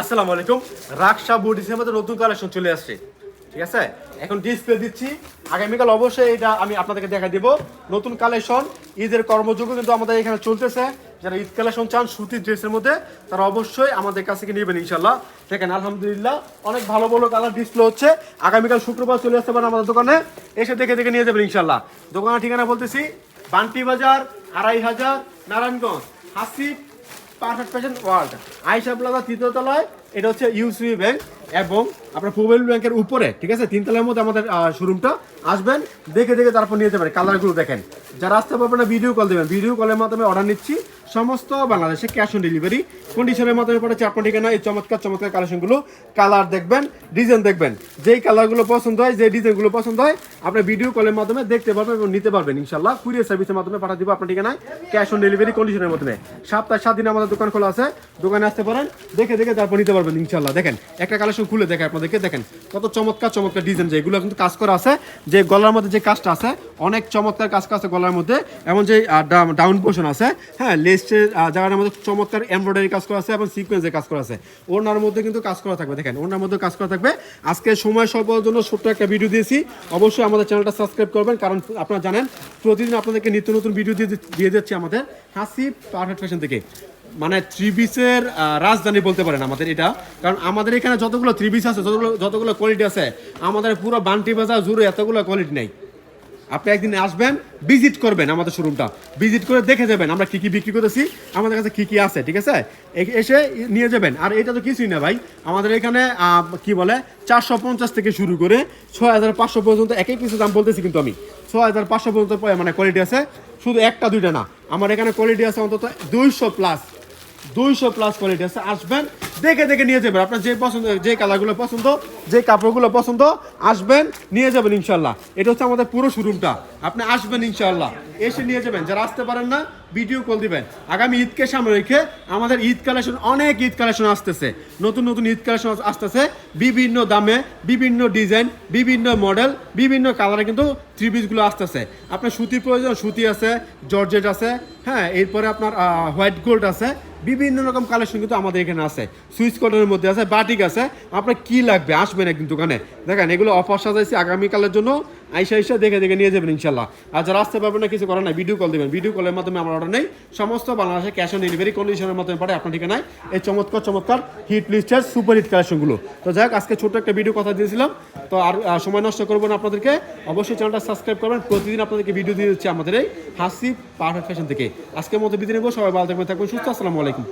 আসসালামু আলাইকুম। রাকশা বুডিসের মধ্যে নতুন কালেকশন চলে আসছে। ঠিক আছে? এখন ডিসপ্লে দিচ্ছি। আগামীকাল অবশ্যই এটা আমি আপনাদেরকে দেখা দিব। নতুন কালেকশন ঈদের কর্মযোগ্য কিন্তু আমাদের এখানে চলতেছে। যারা ঈদ কালেকশন চান, সুতির ড্রেসের মধ্যে, তারা অবশ্যই আমাদের কাছ থেকে নেবেন ইনশাল্লাহ দেখেন, আলহামদুলিল্লাহ, অনেক ভালো ভালো কালার ডিসপ্লে হচ্ছে। আগামীকাল শুক্রবার চলে আসতে পারেন আমাদের দোকানে। এসে দেখে দেখে নিয়ে যাবেন ইনশাল্লাহ দোকানের ঠিকানা বলতেছি, বান্টি বাজার, আড়াই হাজার, Narayanganj. Hasif perfect patient world আইসা প্লাজা তৃতীয়তলায় এটা হচ্ছে ইউসিবি ব্যাংক এবং আপনার মোবাইল ব্যাংকের উপরে, ঠিক আছে? তিনতলার মধ্যে আমাদের শোরুমটা আসবেন, দেখে দেখে তারপর নিয়ে যেতে যাবেন কালারগুলো দেখেন। যারা আসতে পারবেন না ভিডিও কল দেবেন। ভিডিও কলের মাধ্যমে অর্ডার নিচ্ছি। সমস্ত বাংলাদেশে ক্যাশ অন ডেলিভারি কন্ডিশনের মাধ্যমে পড়েছে আপনার ঠিকানা, এই চমৎকার চমৎকার কালেকশনগুলো কালার দেখবেন ডিজাইন দেখবেন। যেই কালারগুলো পছন্দ হয় যে ডিজাইনগুলো পছন্দ হয়, আপনি ভিডিও কলের মাধ্যমে দেখতে পারবেন এবং নিতে পারবেন ইনশাল্লাহ কুরিয়ার সার্ভিসের মাধ্যমে পাঠিয়ে দিব আপনার ঠিকানায়। ক্যাশ অন ডেলিভারি কন্ডিশনের মাধ্যমে সপ্তাহে সাত দিন আমাদের দোকান খোলা আছে। দোকানে আসতে পারেন, দেখে দেখে তারপর নিতে পারবেন ইনশাল্লাহ দেখেন, একটা কালেকশন খুলে দেখে আপনাদেরকে। দেখেন, কত চমৎকার চমৎকার ডিজাইন যেগুলো কিন্তু কাজ করা আছে। যে গলার মধ্যে যে কাজটা আছে অনেক চমৎকার কাজ আছে গলার মধ্যে। এমন যে ডাউন পোর্শন আছে। হ্যাঁ লেস্টের জায়গার মধ্যে চমৎকার এমব্রয়ডারি কাজ করা আছে এবং সিকোয়েন্সের কাজ করা আছে। ওনার মধ্যে কিন্তু কাজ করা থাকবে। দেখেন ওনার মধ্যে কাজ করা থাকবে। আজকে সময় স্বল্পের জন্য ছোট্ট একটা ভিডিও দিয়েছি। অবশ্যই আমাদের চ্যানেলটা সাবস্ক্রাইব করবেন, কারণ আপনারা জানেন, প্রতিদিন আপনাদেরকে নিত্য নতুন ভিডিও দিয়ে দিয়ে যাচ্ছি আমাদের হাসি পারফেক্ট ফ্যাশন থেকে। মানে থ্রি পিসের রাজধানী বলতে পারেন আমাদের এটা। কারণ আমাদের এখানে যতগুলো থ্রি পিস আছে, যতগুলো যতগুলো কোয়ালিটি আছে, আমাদের পুরো বান্টি বাজার জুড়ে এতগুলো কোয়ালিটি নেই। আপনি একদিন আসবেন ভিজিট করবেন আমাদের শোরুমটা ভিজিট করে দেখে যাবেন আমরা কি কি বিক্রি করতেছি, আমাদের কাছে কি কি আছে, ঠিক আছে? এসে নিয়ে যাবেন। আর এটা তো কিছুই না ভাই। আমাদের এখানে কি বলে, চারশো পঞ্চাশ থেকে শুরু করে ছয় হাজার পাঁচশো পর্যন্ত একই পিসের দাম বলতেছি কিন্তু আমি। ছয় হাজার পাঁচশো পর্যন্ত মানে কোয়ালিটি আছে। শুধু একটা, দুইটা না। আমার এখানে কোয়ালিটি আছে অন্তত দুইশো প্লাস দুইশো প্লাস কোয়ালিটি আছে। আসবেন দেখে দেখে নিয়ে যাবেন। আপনার যে পছন্দ, যে কালারগুলো পছন্দ, যে কাপড়গুলো পছন্দ, আসবেন, নিয়ে যাবেন ইনশাল্লাহ। এটা হচ্ছে আমাদের পুরো শোরুমটা। আপনি আসবেন ইনশাল্লাহ। এসে নিয়ে যাবেন। যারা আসতে পারেন না ভিডিও কল দিবেন। আগামী ঈদকে সামনে রেখে আমাদের ঈদ কালেকশন, অনেক ঈদ কালেকশন আসতেছে। নতুন নতুন ঈদ কালেকশন আসতেছে। বিভিন্ন দামে, বিভিন্ন ডিজাইন, বিভিন্ন মডেল, বিভিন্ন কালারে কিন্তু থ্রি পিসগুলো আসতেছে। আপনার সুতির প্রয়োজন, সুতি আছে, জর্জেট আছে হ্যাঁ এরপরে আপনার হোয়াইট গোল্ড আছে, বিভিন্ন রকম কালেকশন কিন্তু আমাদের এখানে আছে। সুইচ কটনের মধ্যে আছে, বাটিক আছে। আপনার কি লাগবে? আসবেন একদিন দোকানে। দেখেন, এগুলো অফার সাজাইছি আগামীকালের জন্য। আইসা আইসা দেখে দেখে নিয়ে যাবেন ইনশাল্লাহ। আর যারা আসতে না, কিছু করার নাই ভিডিও কল দেবেন। ভিডিও কলের মাধ্যমে আমার অর্ডার নেই। সমস্ত বাংলাদেশে ক্যাশ অন ডেলিভারি কন্ডিশনের মাধ্যমে পাঠায়, আপনার ঠিকানায়। এই চমৎকার চমৎকার হিট লিস্টার সুপার হিট কালেকশনগুলো তো যাই হোক, আজকে ছোট্ট একটা ভিডিও কথা দিয়েছিলাম। তো আর সময় নষ্ট করব না আপনাদেরকে। অবশ্যই চ্যানেলটা সাবস্ক্রাইব করবেন। প্রতিদিন আপনাদেরকে ভিডিও দিয়ে দিচ্ছি আমাদের এই হাসি পারফেক্ট ফ্যাশন থেকে। আজকের মতো বিদায় নেব। সবাই ভালো থাকবেন থাকবেন সুস্থ। আসসালামু আলাইকুম।